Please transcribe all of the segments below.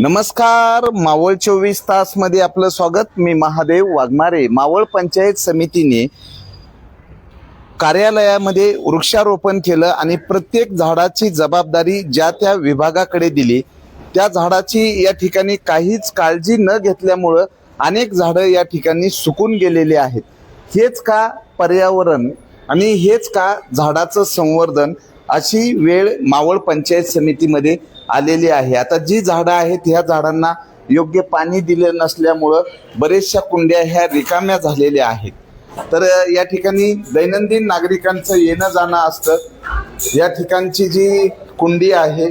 नमस्कार मावळ चोवीस तासमध्ये आपलं स्वागत. मी महादेव वाघमारे. मावळ पंचायत समितीने कार्यालयामध्ये वृक्षारोपण केलं आणि प्रत्येक झाडाची जबाबदारी ज्या त्या विभागाकडे दिली त्या झाडाची या ठिकाणी काहीच काळजी न घेतल्यामुळं अनेक झाडं या ठिकाणी सुकून गेलेले आहेत. हेच का पर्यावरण आणि हेच का झाडाचं संवर्धन अशी वेळ मावळ पंचायत समितीमध्ये आलेली आहे. आता जी झाडं आहेत ह्या झाडांना योग्य पाणी दिलं नसल्यामुळं बरेचशा कुंड्या ह्या रिकाम्या झालेल्या आहेत. तर या ठिकाणी दैनंदिन नागरिकांचं येणं जाणं असतं. या ठिकाणची जी कुंडी आहे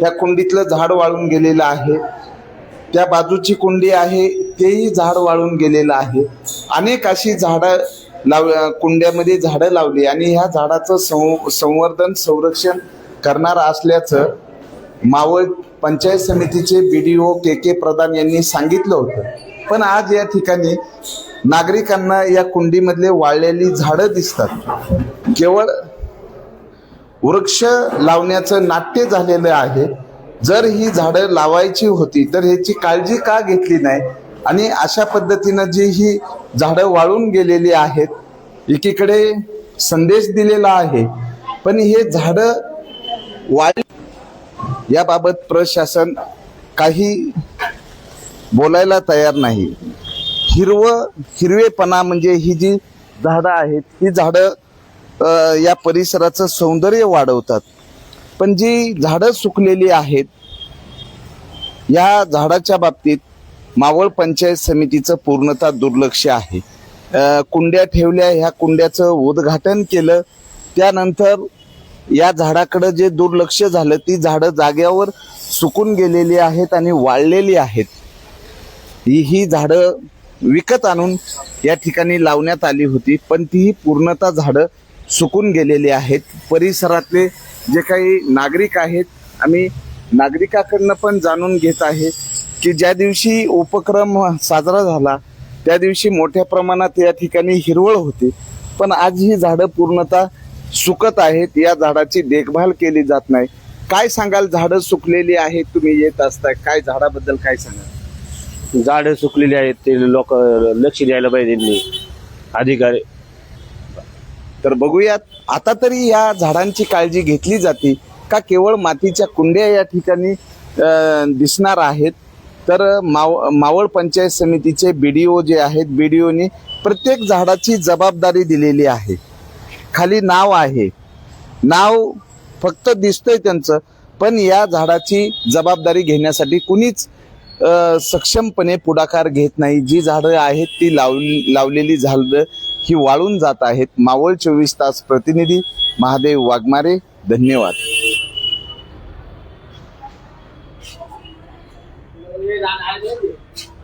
त्या कुंडीतलं झाड वाळून गेलेलं आहे. त्या बाजूची कुंडी आहे तेही झाड वाळून गेलेलं आहे. अनेक अशी झाडं लाव कुंड्यामध्ये झाडं लावली आणि ह्या झाडाचं संव संवर्धन संरक्षण करणार असल्याचं मावळ पंचायत समितीचे बी डी ओ के के प्रधान यांनी सांगितलं होतं. पण आज या ठिकाणी नागरिकांना या कुंडीमधले वाळलेली झाडं दिसतात. केवळ वृक्ष लावण्याचं नाट्य झालेलं आहे. जर ही झाडं लावायची होती तर ह्याची काळजी का घेतली नाही? आणि अशा पद्धतीनं जी ही झाडं वाळून गेलेली आहेत. एकीकडे संदेश दिलेला आहे. पण हे झाडं वाळ याबाबत प्रशासन काही बोलायला तयार नाही. हिरवं हिरवेपणा म्हणजे ही जी झाडं आहेत ही झाडं या परिसराचं सौंदर्य वाढवतात. पण जी झाडं सुकलेली आहेत या झाडाच्या बाबतीत मावळ पंचायत समितीचं पूर्णतः दुर्लक्ष आहे. कुंड्या ठेवल्या ह्या कुंड्याचं उद्घाटन केलं. त्यानंतर या झाडाकडं जे दुर्लक्ष झालं ती झाडं जाग्यावर सुकून गेलेली आहेत आणि वाळलेली आहेत. ही ही झाडं विकत आणून या ठिकाणी लावण्यात आली होती पण तीही पूर्णतः झाडं सुकून गेलेली आहेत. परिसरातले जे काही नागरिक आहेत आम्ही नागरिकाकडनं पण जाणून घेत आहे. की ज्या दिवशी उपक्रम साजरा झाला त्या दिवशी मोठ्या प्रमाणात या ठिकाणी हिरवळ होती. पण आज ही झाडं पूर्णतः सुकत आहेत या झाडाची देखभाल केली जात नाही. काय सांगाल झाडं सुकलेली आहेत तुम्ही येत असताय काय झाडाबद्दल काय सांगाल? झाडं सुकलेली आहेत ते लोक लक्ष द्यायला पाहिजे अधिकारी. तर बघूयात आता तरी या झाडांची काळजी घेतली जाते का केवळ मातीच्या कुंड्या या ठिकाणी दिसणार आहेत? तर माव मावळ पंचायत समितीचे बी डी ओ जे आहेत बी डी ओनी प्रत्येक झाडाची जबाबदारी दिलेली आहे. खाली नाव आहे. नाव फक्त दिसतंय त्यांचं पण या झाडाची जबाबदारी घेण्यासाठी कुणीच सक्षमपणे पुढाकार घेत नाही. जी झाडं आहेत ती लाव लावलेली झाडं ही वाळून जात आहेत. मावळ चोवीस तास प्रतिनिधी महादेव वाघमारे धन्यवाद. I love you.